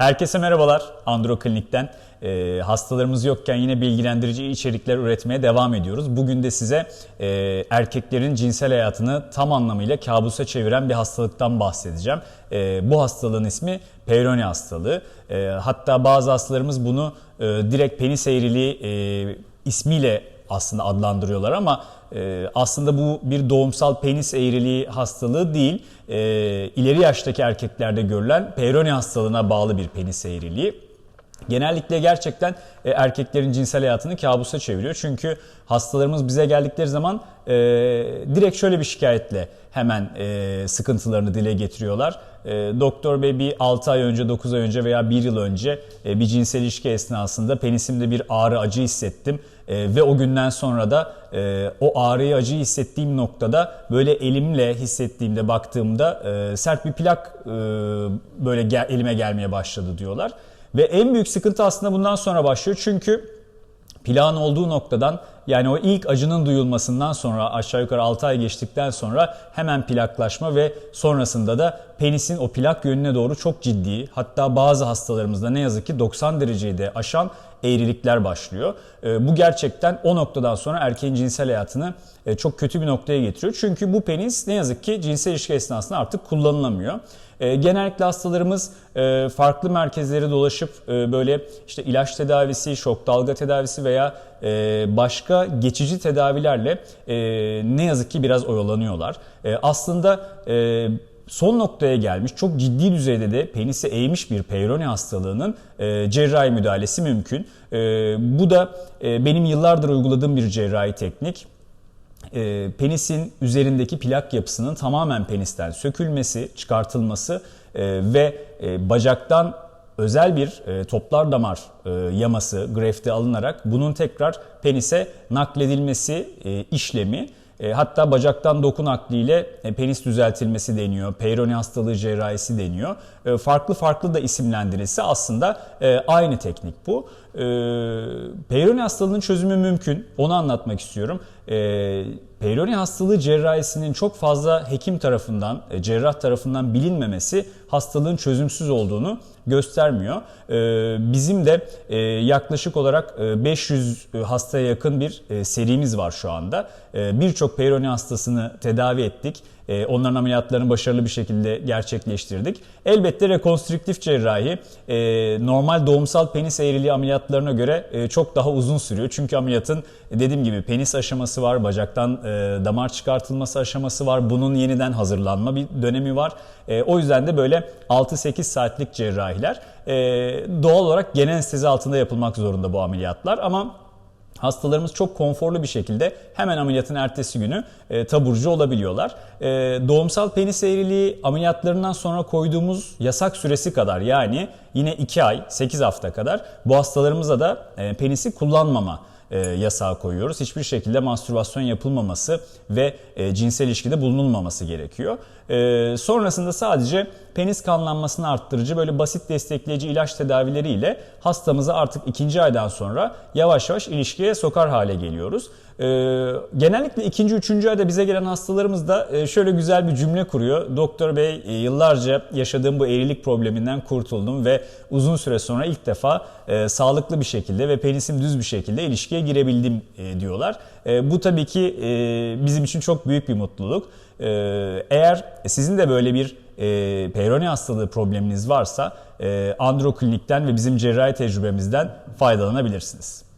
Herkese merhabalar Andro Klinik'ten. Ee, hastalarımız yokken yine bilgilendirici içerikler üretmeye devam ediyoruz. Bugün de size e, erkeklerin cinsel hayatını tam anlamıyla kabusa çeviren bir hastalıktan bahsedeceğim. E, bu hastalığın ismi Peyronie hastalığı. E, hatta bazı hastalarımız bunu e, direkt penis eğriliği e, ismiyle aslında adlandırıyorlar ama e, aslında bu bir doğumsal penis eğriliği hastalığı değil. E, ileri yaştaki erkeklerde görülen Peyronie hastalığına bağlı bir penis eğriliği. Genellikle gerçekten e, erkeklerin cinsel hayatını kabusa çeviriyor. Çünkü hastalarımız bize geldikleri zaman e, direkt şöyle bir şikayetle hemen e, sıkıntılarını dile getiriyorlar. E, doktor bey bir 6 ay önce, 9 ay önce veya 1 yıl önce e, bir cinsel ilişki esnasında penisimde bir ağrı acı hissettim. E, ve o günden sonra da e, o ağrıyı acıyı hissettiğim noktada böyle elimle hissettiğimde baktığımda e, sert bir plak e, böyle gel, elime gelmeye başladı diyorlar. Ve en büyük sıkıntı aslında bundan sonra başlıyor. Çünkü plan olduğu noktadan yani o ilk acının duyulmasından sonra aşağı yukarı 6 ay geçtikten sonra hemen plaklaşma ve sonrasında da penisin o plak yönüne doğru çok ciddi hatta bazı hastalarımızda ne yazık ki 90 dereceyi de aşan eğrilikler başlıyor. Ee, bu gerçekten o noktadan sonra erkeğin cinsel hayatını e, çok kötü bir noktaya getiriyor. Çünkü bu penis ne yazık ki cinsel ilişki esnasında artık kullanılamıyor. Ee, genellikle hastalarımız e, farklı merkezlere dolaşıp e, böyle işte ilaç tedavisi, şok dalga tedavisi veya başka geçici tedavilerle ne yazık ki biraz oyalanıyorlar. Aslında son noktaya gelmiş çok ciddi düzeyde de penisi eğmiş bir Peyronie hastalığının e, cerrahi müdahalesi mümkün. E, bu da e, benim yıllardır uyguladığım bir cerrahi teknik. E, penisin üzerindeki plak yapısının tamamen penisten sökülmesi, çıkartılması e, ve e, bacaktan özel bir e, toplar damar e, yaması, grefti alınarak bunun tekrar penise nakledilmesi e, işlemi e, hatta bacaktan doku nakliyle e, penis düzeltilmesi deniyor. Peyronie hastalığı cerrahisi deniyor. E, farklı farklı da isimlendirilse aslında aynı teknik bu. E, Peyronie hastalığının çözümü mümkün. Onu anlatmak istiyorum. E, Peyronie hastalığı cerrahisinin çok fazla hekim tarafından, e, cerrah tarafından bilinmemesi hastalığın çözümsüz olduğunu göstermiyor. E, bizim de e, yaklaşık olarak 500 hastaya yakın bir serimiz var şu anda. Birçok Peyronie hastasını tedavi ettik. Onların ameliyatlarını başarılı bir şekilde gerçekleştirdik. Elbette rekonstrüktif cerrahi normal doğumsal penis eğriliği ameliyatlarına göre çok daha uzun sürüyor. Çünkü ameliyatın dediğim gibi penis aşaması var, bacaktan damar çıkartılması aşaması var. Bunun yeniden hazırlanma bir dönemi var. O yüzden de böyle 6-8 saatlik cerrahiler doğal olarak genel anestezi altında yapılmak zorunda bu ameliyatlar ama Hastalarımız çok konforlu bir şekilde hemen ameliyatın ertesi günü e, taburcu olabiliyorlar. E, doğumsal penis eğriliği ameliyatlarından sonra koyduğumuz yasak süresi kadar yani yine 2 ay 8 hafta kadar bu hastalarımıza da e, penisi kullanmama e, yasağı koyuyoruz. Hiçbir şekilde mastürbasyon yapılmaması ve e, cinsel ilişkide bulunulmaması gerekiyor. E, sonrasında sadece penis kanlanmasını arttırıcı böyle basit destekleyici ilaç tedavileriyle hastamızı artık ikinci aydan sonra yavaş yavaş ilişkiye sokar hale geliyoruz. Ee, genellikle ikinci, üçüncü ayda bize gelen hastalarımız da e, şöyle güzel bir cümle kuruyor. Doktor bey e, yıllarca yaşadığım bu eğrilik probleminden kurtuldum ve uzun süre sonra ilk defa e, sağlıklı bir şekilde ve penisim düz bir şekilde ilişkiye girebildim e, diyorlar. E, bu tabii ki e, bizim için çok büyük bir mutluluk. E, eğer sizin de böyle bir e, Peyronie hastalığı probleminiz varsa e, Andro Klinik'ten ve bizim cerrahi tecrübemizden faydalanabilirsiniz.